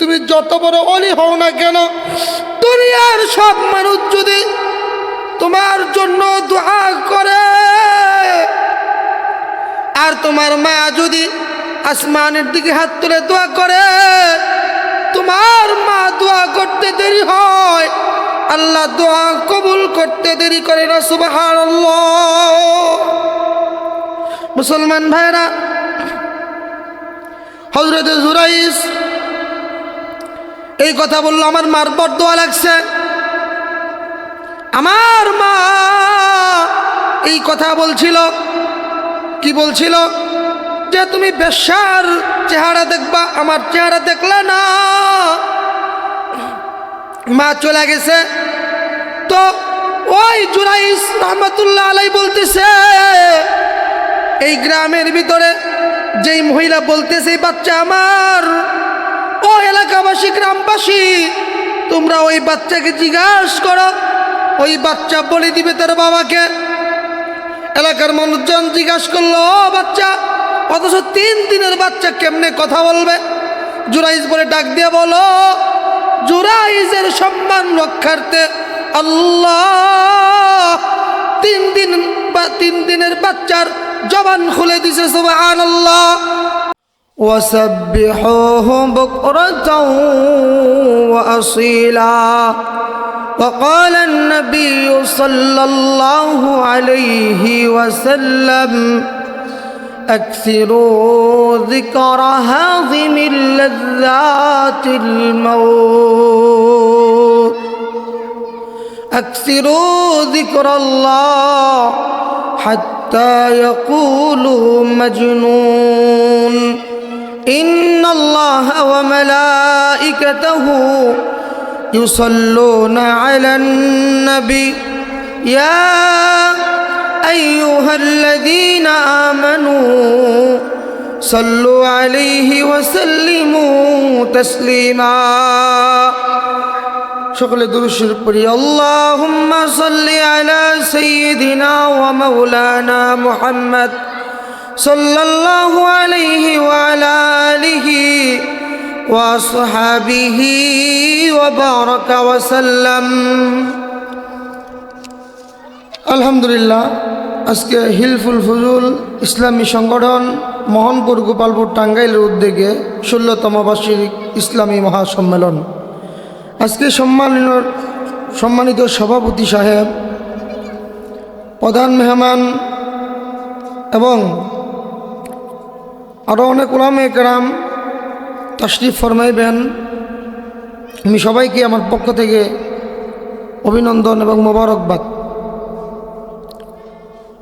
তুমি যত বড় অলি হও না কেন, দুনিয়ার সব মানুষ যদি তোমার জন্য দোয়া করে, আর তোমার মা যদি আসমানের দিকে হাত তুলে দোয়া করে, তোমার মা দোয়া করতে দেরি হয়, আল্লাহ দোয়া কবুল করতে দেরি করে না সুবাহান মুসলমান ভাইরা হজরত জুরাইস এই কথা বলল, আমার মার বড় দোয়া লাগছে। আমার মা এই কথা বলছিল। কি বলছিল? যে তুমি বেশার চেহারা দেখবা, আমার চেহারা দেখলে না। মা চলে গেছে। তো ওই জুরাইস রহমতুল্লাহ আলাই বলতেছে, এই গ্রামের ভিতরে যেই মহিলা বলতেছে, "এই বাচ্চা আমার ও এলাকাবাসী, গ্রামবাসী, তোমরা ওই বাচ্চাকে জিজ্ঞাসা করো। ওই বাচ্চা বলে দিবে তার বাবাকে। এলাকার মানুষজন জিজ্ঞাসা করল, "ও বাচ্চা, অথচ তিন দিনের বাচ্চা কেমনে কথা বলবে? জুরাইজ বলে ডাক দিয়ে বলো, জুরাইজের সম্মান রক্ষার্থে আল্লাহ তিন দিন বা তিন দিনের বাচ্চার জবান খুলে দিছে সুবহান আল্লাহ وسبحوه بكرة وأصيلا. وقال النبي صلى الله عليه وسلم أكثروا ذكر هاضم اللذات الموت. أكثروا ذكر الله حتى يقولوا مجنون. إن الله وملائكته يصلون على النبي يا أيها الذين آمنوا صلوا عليه وسلموا تسليما সকলে দুরুশের পড়ি আল্লাহুম্মা সাল্লি আলা সাইয়্যিদিনা ওয়া মাওলানা মুহাম্মদ সাল্লাল্লাহু আলাইহি ওয়া আলা আলিহি ওয়া আসহাবিহি ওয়া বারাকা ওয়া সাল্লাম। আলহামদুলিল্লাহ, আজকে হিলফুল ফুজুল ইসলামী সংগঠন মোহনপুর গোপালপুর টাঙ্গাইলের উদ্যোগে ষোলোতম বার্ষিক ইসলামী মহাসম্মেলন। আজকে সম্মানিত সম্মানিত সভাপতি সাহেব, প্রধান মেহমান এবং আরও অনেক ওলামে কেরাম তশরিফ ফরমাইবেন। আমি সবাইকে আমার পক্ষ থেকে অভিনন্দন এবং মোবারকবাদ।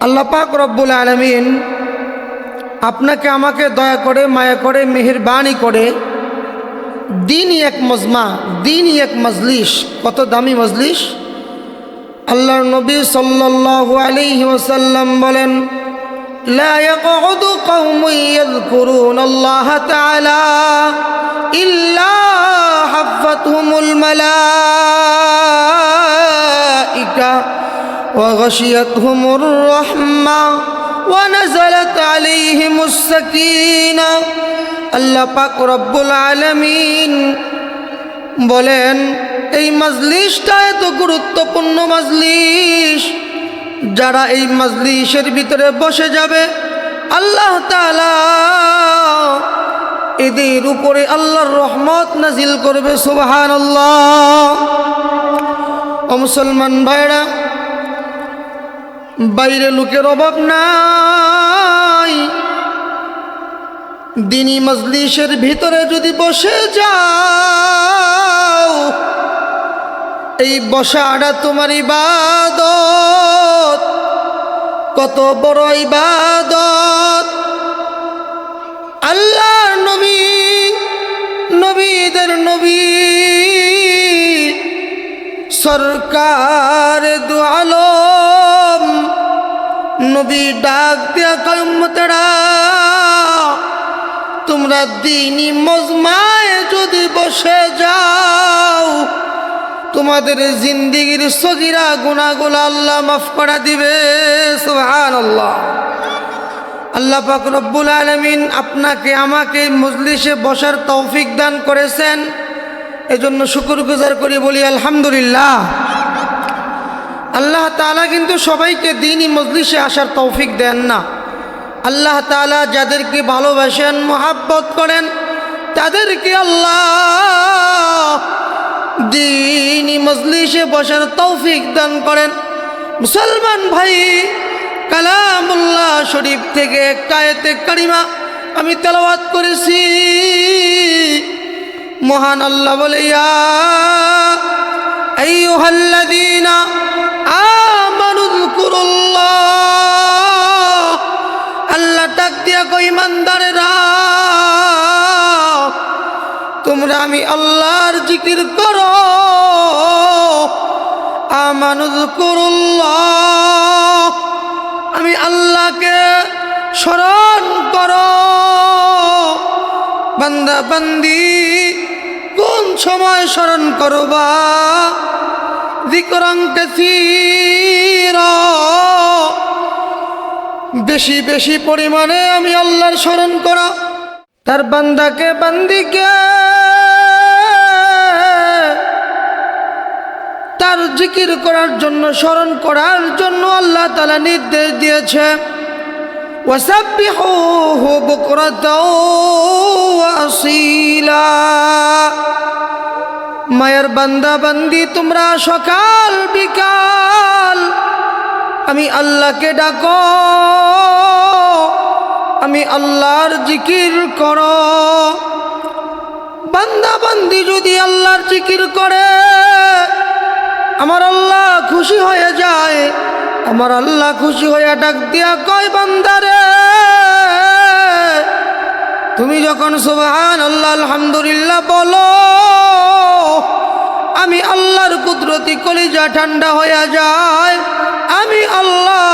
আল্লাহ পাক রব্বুল আলমিন আপনাকে আমাকে দয়া করে, মায়া করে, মেহেরবানি করে দিনই এক মজমা, দিনই এক মজলিস। কত দামি মজলিস? আল্লাহর নবী সাল্লাল্লাহু আলাইহি ওয়াসাল্লাম বলেন لا يقعد قوم يذكرون الله تعالى إلا حفتهم الملائكة وغشيتهم الرحمة ونزلت عليهم السكينة আল্লাহ পাক রব্বুল আলমিন বলেন এই মজলিসটা এত গুরুত্বপূর্ণ মজলিস যারা এই মজলিসের ভিতরে বসে যাবে, আল্লাহ তালা এদের উপরে আল্লাহর রহমত নাজিল করবে সুবাহান ও মুসলমান ভাইরা বাইরে লোকের অভাব নাই। দিনী মজলিসের ভিতরে যদি বসে যাও, এই বসাটা তোমার ইবাদত। কত বড় ইবাদত। আল্লাহর নবী, নবীদের নবী। সরকার দু আলম, নবী ডাক দিয়া কয়মতেরা তোমরা দিনই মজমায় যদি বসে যাও তোমাদের জিন্দিগির সগিরা গুণাগুলো আল্লাহ মাফ করা দিবে সুহান আল্লাহ আল্লাহ পাক রব্বুল আলমিন আপনাকে, আমাকে মজলিসে বসার তৌফিক দান করেছেন। এজন্য শুকুর গুজার করি, বলি আলহামদুলিল্লাহ। আল্লাহ তাআলা কিন্তু সবাইকে দিনই মজলিসে আসার তৌফিক দেন না। আল্লাহ তাআলা যাদেরকে ভালোবাসেন, মোহাব্বত করেন, তাদেরকে আল্লাহ দিনই মজলিসে বসার তৌফিক দান করেন। মুসলমান ভাই, কালামুল্লাহ শরীফ থেকে এতে কারিমা আমি তেলাওয়াত করেছি। মহান আল্লাহ বলে, ইয়া আইয়ুহাল্লাযীনা আল্লাহ দিয়া তোমরা আমি আল্লাহর জিকির করো। আল্লাহকে স্মরণ করো। বান্দা বান্দি, কোন সময় স্মরণ করবা? দিকরং কাসীরা। বেশি বেশি পরিমাণে আমি আল্লাহর স্মরণ করা। তার বান্দাকে, বান্দিকে, তার জিকির করার জন্য, স্মরণ করার জন্য আল্লাহ তালা নির্দেশ দিয়েছে। وسبحوه بكرة وأصيلا মায়ের বান্দা বান্দি তোমরা সকাল বিকাল আমি আল্লাহকে ডাকো আমি আল্লাহর জিকির করো বান্দা বান্দি যদি আল্লাহর জিকির করে আমার আল্লাহ খুশি হয়ে যায়। আমার আল্লাহ খুশি হয়ে ডাক দিয়া কয়, বান্দারে, তুমি যখন সুবহান আল্লাহ আলহামদুলিল্লাহ বলো, আমি আল্লাহর কুদরতি কলিজা ঠান্ডা হয়ে যায়। আমি আল্লাহ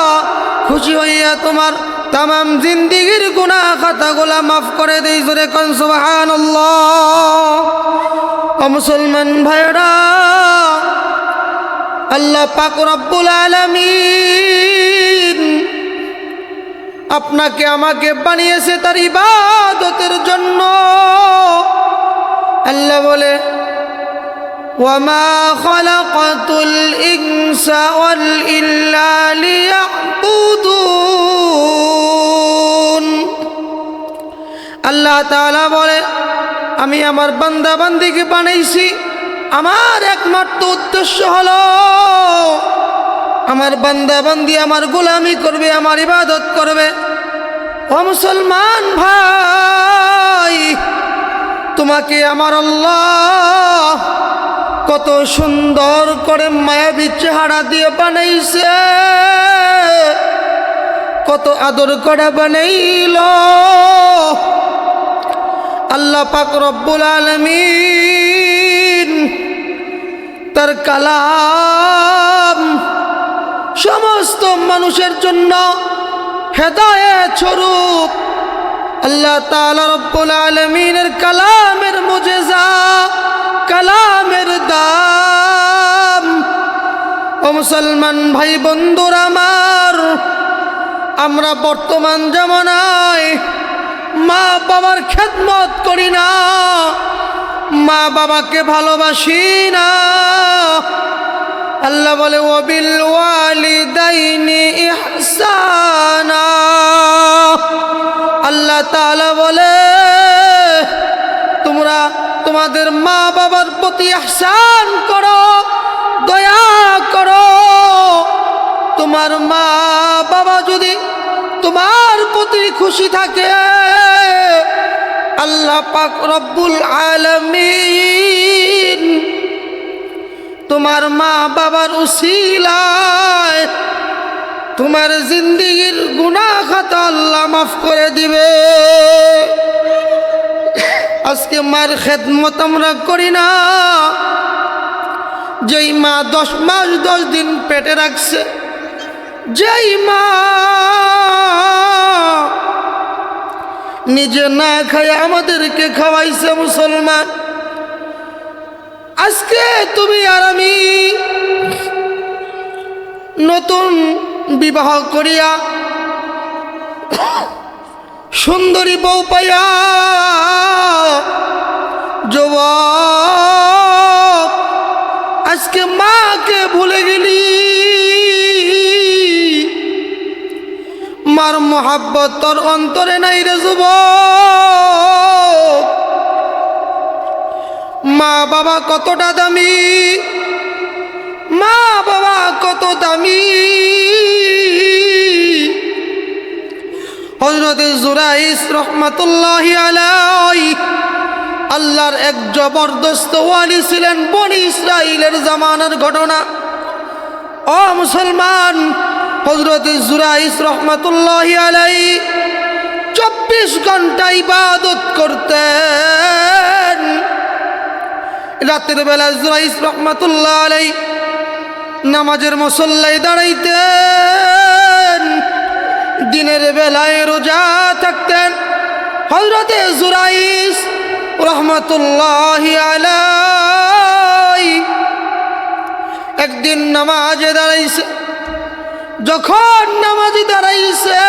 খুশি হইয়া তোমার তামাম জিন্দিগির গুণা খাতাগুলা মাফ করে দেই জোরে কন আল্লাহ মুসলমান ভাইরা আল্লাহ পাক রব্বুল আলামিন আপনাকে আমাকে বানিয়েছে তার ইবাদতের জন্য আল্লাহ বলে وما خلقت الإنس والإلا ليعبدون আল্লাহ তাআলা বলে আমি আমার বান্দা বান্দিকে বানাইছি আমার একমাত্র উদ্দেশ্য হলো, আমার বান্দা বান্দি আমার গোলামি করবে, আমার ইবাদত করবে। ও মুসলমান ভাই, তোমাকে আমার আল্লাহ কত সুন্দর করে মায়াবী চেহারা দিয়ে বানাইছে, কত আদর করে বানাইল। আল্লাহ পাক রব্বুল আলমিন তার কালাম। সমস্ত মানুষের জন্য হেদায়েত স্বরূপ। আল্লাহ তাআলা রব্বুল আলমিনের কালামের মুজেজা, কালামের দাম। ও মুসলমান ভাই বন্ধুর আমার, আমরা বর্তমান জামানায় মা বাবার খেদমত করি না। মা বাবাকে ভালোবাসি না। আল্লাহ বলে, ওবিল ওয়ালিদাইনি ইহসানা। আল্লাহ তাআলা বলে, তোমরা তোমাদের মা বাবার প্রতি আহসান করো, দয়া করো। তোমার মা বাবা যদি তোমার প্রতি খুশি থাকে আল্লাহ পাক রব্বুল আলমিন তোমার মা বাবার উসিলায় তোমার জিন্দিগির গুণা আল্লাহ মাফ করে দিবে। আজকে মার খেদমত আমরা করি না। যেই মা দশ মাস দশ দিন পেটে রাখছে, যেই মা নিজে না খায় আমাদেরকে খাওয়াইছে মুসলমান। আজকে তুমি আর আমি নতুন বিবাহ করিয়া সুন্দরী বউ পাইয়া যুবক, আজকে মাকে ভুলে গেলি। মার মোহাব্বত তোর অন্তরে নাই রে যুবক। মা বাবা কতটা দামি? মা বাবা কত দামি? হজরত জুরাইস রহমতুল্লাহ আলাই আল্লাহর এক জবরদস্ত ওয়ালি ছিলেন বনি ইসরাইলের জামানার ঘটনা। ও মুসলমান হজরত জুরাইস রহমতুল্লাহ আলাই চব্বিশ ঘণ্টা ইবাদত করতেন। রাতের বেলা জুরাইস রহমতুল্লাহ আলাই নামাজের মসল্লায় দাঁড়াইতেন। দিনের বেলায় রোজা থাকতেন। হজরতে জুরাইস রহমতুল্লাহ আলাই একদিন নামাজে দাঁড়াইছে যখন নামাজি দাঁড়াইছে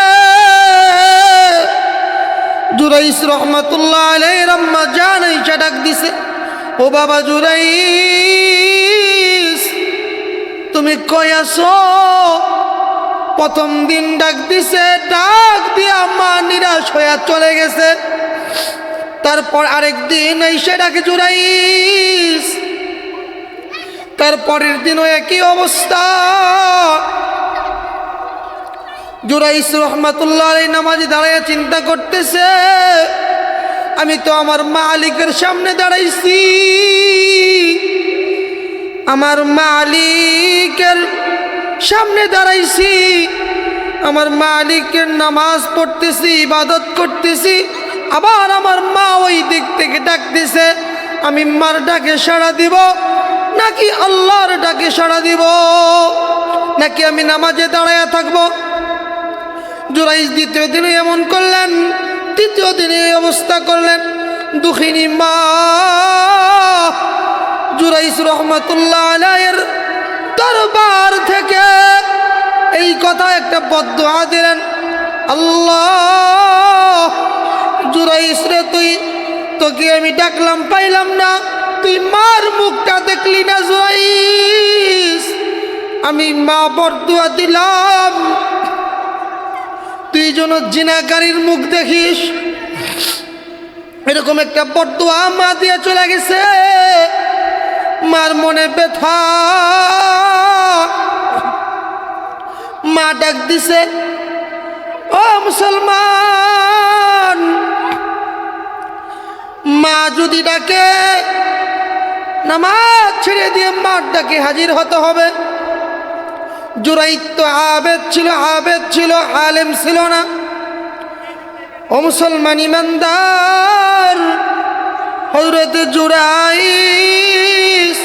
জুরাইস রহমতুল্লাহ আলাই রম্মা জানাইছে ডাক দিছে, ও বাবা জুরাইস তুমি কই আসো প্রথম দিন ডাক দিছে, ডাক দিয়া মা নিরাশ হইয়া চলে গেছে। তারপর আরেক দিন এসে ডাকে জুরাইস তারপরের দিনও একই অবস্থা। জুরাইস রহমাতুল্লাহ এই নামাজে দাঁড়াইয়া চিন্তা করতেছে, আমি তো আমার মালিকের সামনে দাঁড়াইছি। আমার মালিকের সামনে দাঁড়াইছি, আমার মালিকের নামাজ পড়তেছি, ইবাদত করতেছি, আবার আমার মা ওই দিক থেকে ডাকতেছে, আমি মার ডাকে সাড়া দিব, নাকি আল্লাহর ডাকে সাড়া দিব, নাকি আমি নামাজে দাঁড়াইয়া থাকব? জুরাইশ দ্বিতীয় দিনে এমন করলেন, তৃতীয় দিনে অবস্থা করলেন। দুঃখিনী মা জুরাইস রহমতুল্লাহ আলাইয়ের দরবার থেকে এই কথা একটা বদুয়া দিলেন। আল্লাহ জুরাইস রে তুই, তোকে আমি ডাকলাম, পাইলাম না। তুই মার মুখটা দেখলি না জুরাইস আমি মা বরদুয়া দিলাম। তুই যেন জিনাকারীর মুখ দেখিস। এরকম একটা বরদুয়া মা দিয়ে চলে গেছে। মার মনে ব্যথা। মা ডাক দিছে, ও মুসলমান, মা যদি ডাকে, নামাজ ছেড়ে দিয়ে মার ডাকে হাজির হতে হবে। জুরাইত তো আবেদ ছিল আবেদ ছিল, আলেম ছিল না। ও মুসলমান ইমানদার হজরত জুরাইস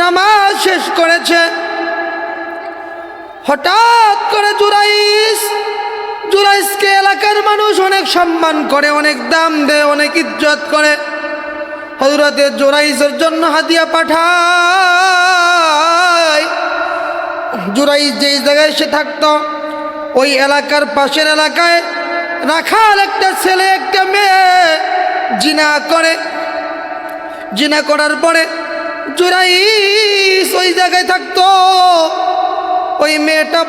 নামাজ শেষ করেছে। হঠাৎ করে জুরাইস জুরাইসকে এলাকার মানুষ অনেক সম্মান করে, অনেক দাম দেয়, অনেক ইজ্জত করে। হজরতের জোরাইসের জন্য হাতিয়া পাঠায়। জুরাইস যেই জায়গায় সে থাকতো, ওই এলাকার পাশের এলাকায় রাখাল একটা ছেলে, একটা মেয়ে জিনা করে। জিনা করার পরে জুরাইস ওই জায়গায় থাকতো। ওই মেয়েটা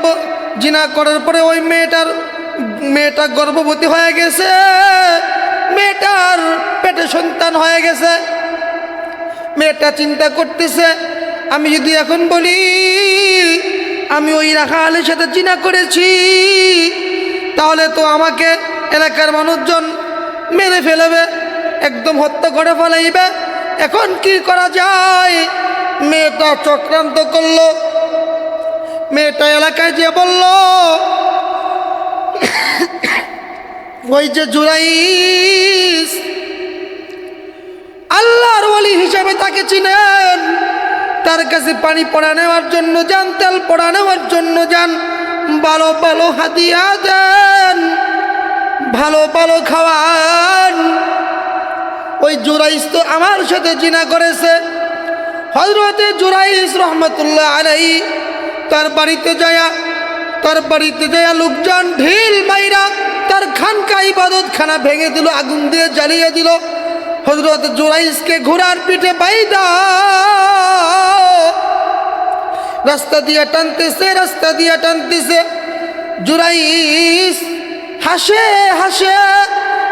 জিনা করার পরে ওই মেয়েটার, মেয়েটা গর্ভবতী হয়ে গেছে। মেয়েটার পেটে সন্তান হয়ে গেছে। মেয়েটা চিন্তা করতেছে, আমি যদি এখন বলি আমি ওই রাখা রাখালের সাথে চিনা করেছি। তাহলে তো আমাকে এলাকার মানুষজন মেরে ফেলবে, একদম হত্যা করে ফেলাইবে। এখন কি করা যায়? মেয়েটা চক্রান্ত করল। মেয়েটা এলাকায় যে বলল, ওই যে জুরাইস, আল্লাহর ওলি হিসাবে তাকে চিনেন। তার কাছে পানি পড়া নেওয়ার জন্য যান, তেল পড়া নেওয়ার জন্য যান। ভালো ভালো হাতিয়া দেন, ভালো ভালো খাওয়ান। ওই জুরাইস তো আমার সাথে জিনা করেছে। হজরতে জুরাইস রহমতুল্লাহ আলাই তার বাড়িতে যায়া, তার বাড়িতে যায়া লোকজন ঢিল মাইরা তার খানকা ইবাদত খানা ভেঙে দিল, আগুন দিয়ে জ্বালিয়ে দিল। হজরত জোরাইসকে ঘোড়ার পিঠে বাইদা রাস্তা দিয়ে টানতেছে, রাস্তা দিয়ে টানতেছে। জুরাইস হাসে হাসে,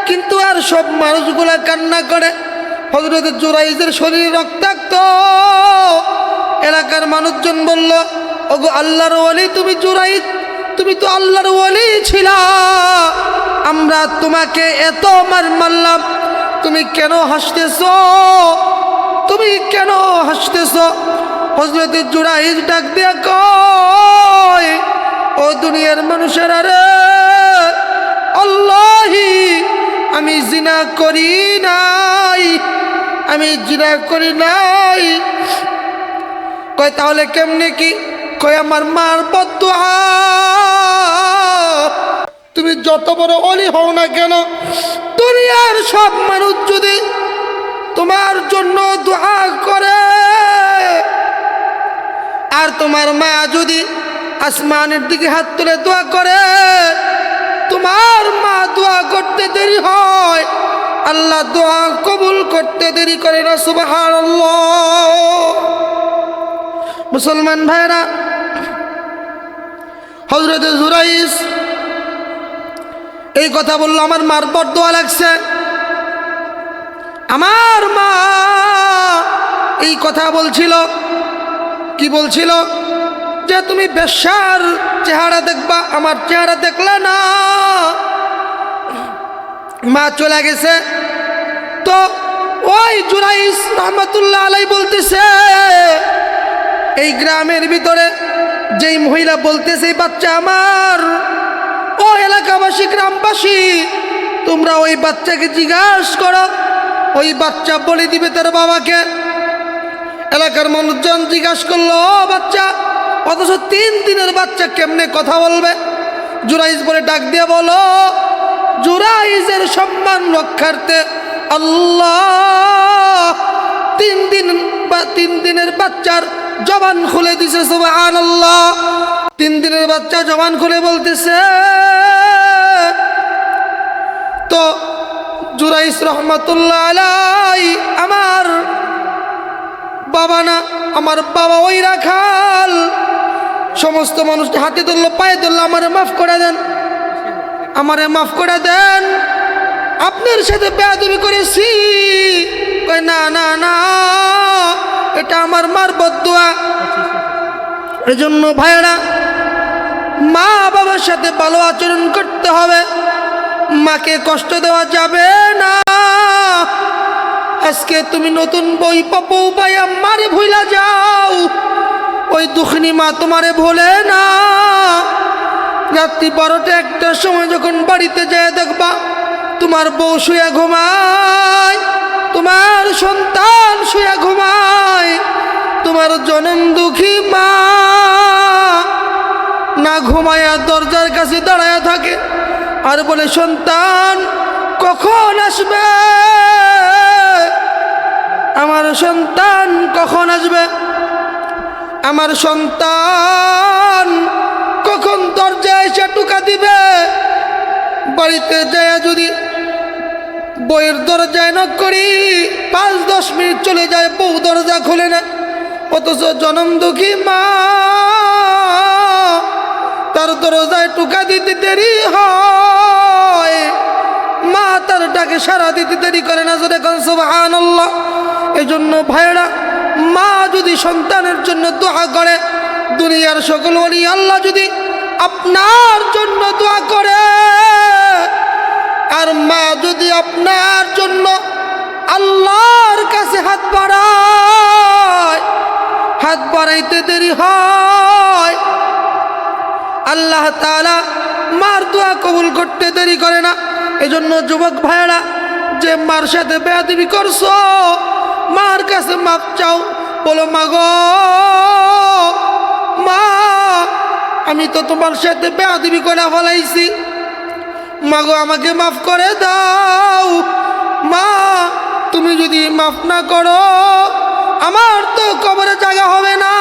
কিন্তু আর সব মানুষগুলা কান্না করে। হজরত জুরাইজের শরীর রক্তাক্ত। এলাকার মানুষজন বলল, ওগো আল্লাহর ওয়ালি তুমি জুরাইজ তুমি তো আল্লাহর ওয়ালি ছিলা। আমরা তোমাকে এত মার মারলাম, তুমি কেন হাসতেছ? তুমি কেন হাসতেছ? হজরত জুরাইজ ডাক দিয়া কয়, ও দুনিয়ার মানুষেরা রে, আল্লাহি, আমি জিনা করি নাই, আমি জিনা করি নাই। কয়, তাহলে কেমনে কি? কয়, আমার মার বদুয়া, তুমি যত বড় অলি হও না কেন, দুনিয়ার সব মানুষ যদি তোমার জন্য দোয়া করে। আর তোমার মা যদি আসমানের দিকে হাত তুলে দোয়া করে, তোমার মা দোয়া করতে দেরি হয়। আল্লাহ দোয়া কবুল করতে দেরি করে না সুবাহ মুসলমান ভাইরা হজরত জুরাইস এই কথা বলল, আমার মার বর দোয়া লাগছে। আমার মা এই কথা বলছিল। কি বলছিল? যে তুমি বেশার চেহারা দেখবা, আমার চেহারা দেখলে না। মা চলে গেছে। তো ওই জুরাইস রহমতুল্লাহ আলাই বলতেছে, এই গ্রামের ভিতরে যেই মহিলা বলতেছে বাচ্চা আমার, ও এলাকাবাসী, গ্রামবাসী, তোমরা ওই বাচ্চাকে জিজ্ঞাসা করো ওই বাচ্চা বলে দিবে তার বাবাকে। এলাকার মানুষজন জিজ্ঞাসা করল, "ও বাচ্চা, অথচ তিন দিনের বাচ্চা কেমনে কথা বলবে? জুরাইজ বলে ডাক দিয়ে বলো জুরাইজের সম্মান রক্ষার্থে আল্লাহ তিন দিন বা তিন দিনের বাচ্চার জবান খুলে দিছে সুবাহ আল্লাহ তিন দিনের বাচ্চা জবান খুলে বলতেছে, তো জুরাইস রহমতুল্লাহ আলাই আমার বাবা না, আমার বাবা ওই রাখাল। সমস্ত মানুষ হাতে ধরলো পায়ে ধরলো আমারে মাফ করে দেন। আমারে মাফ করে দেন। আপনার সাথে বেয়াদবি করেছি। না না না, এটা আমার মার বদুয়া। এই জন্য ভাইয়েরা মা বাবার সাথে ভালো আচরণ করতে হবে। মাকে কষ্ট দেওয়া যাবে না। আজকে তুমি নতুন বই পাবো পাইয়া মারে ভুলা যাও। ওই দুঃখিনী মা তোমারে ভোলে না। রাত্রি বারোটা একটার সময় যখন বাড়িতে যায়, দেখবা তোমার বউ শুয়ে ঘুমায়, তোমার সন্তান শুয়ে ঘুমায়, তোমার জনম দুঃখী মা। না ঘুমায়া দরজার কাছে দাঁড়ায় থাকে আর বলে, সন্তান, কখন আসবে? আমার সন্তান কখন আসবে? আমার সন্তান কখন দরজায় এসে টুকা দিবে? বাড়িতে যায় যদি বইয়ের দরজায় নক করি, পাঁচ দশ মিনিট চলে যায়, বউ দরজা খুলে না, অথচ জনম দুঃখী মা। তার দরজায় টুকা দিতে দেরি হয়। মা তার ডাকে সারা দিতে দেরি করে না এখন সুবাহান এই জন্য ভাইয়েরা, মা যদি সন্তানের জন্য দোয়া করে, দুনিয়ার সকল অলি আল্লাহ যদি আপনার জন্য দোয়া করে, আর মা যদি আপনার জন্য আল্লাহর কাছে আল্লাহ তাআলা মার দোয়া কবুল করতে দেরি করে না। এজন্য যুবক ভাইয়েরা, যে মার সাথে বেয়াদবি করছ, মার কাছে মাপ চাও। বলো মাগো মা, আমি তো তোমার সাথে বেয়াদবি করে ফলাইছি। মাগো আমাকে মাফ করে দাও। মা, তুমি যদি মাফ না করো, আমার তো কবরে জায়গা হবে না।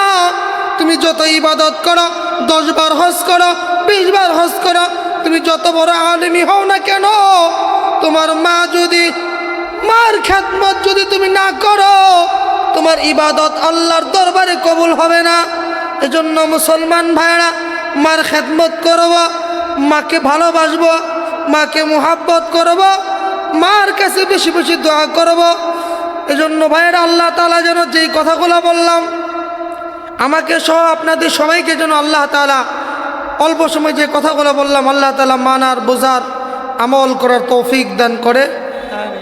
তুমি যত ইবাদত করো দশ বার হজ করো, বিশ বার হজ করো, তুমি যত বড় আলিমি হও না কেন? তোমার মা যদি, মার খ্যাতমত যদি তুমি না করো, তোমার ইবাদত আল্লাহর দরবারে কবুল হবে না। এজন্য মুসলমান ভাইরা মার খেদমত করব, মাকে ভালোবাসবো, মাকে মোহাব্বত করব, মার কাছে বেশি বেশি দোয়া করব। এজন্য ভাইয়েরা, আল্লাহ তালা যেন যেই কথাগুলো বললাম আমাকে সহ আপনাদের সবাইকে যেন আল্লাহ তালা অল্প সময় যে কথাগুলো বললাম, আল্লাহ তালা মানার, বোঝার, আমল করার তৌফিক দান করে।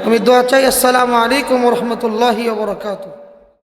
আমি দোয়া চাই। আসসালামু আলাইকুম রহমতুল্লাহি বরকাত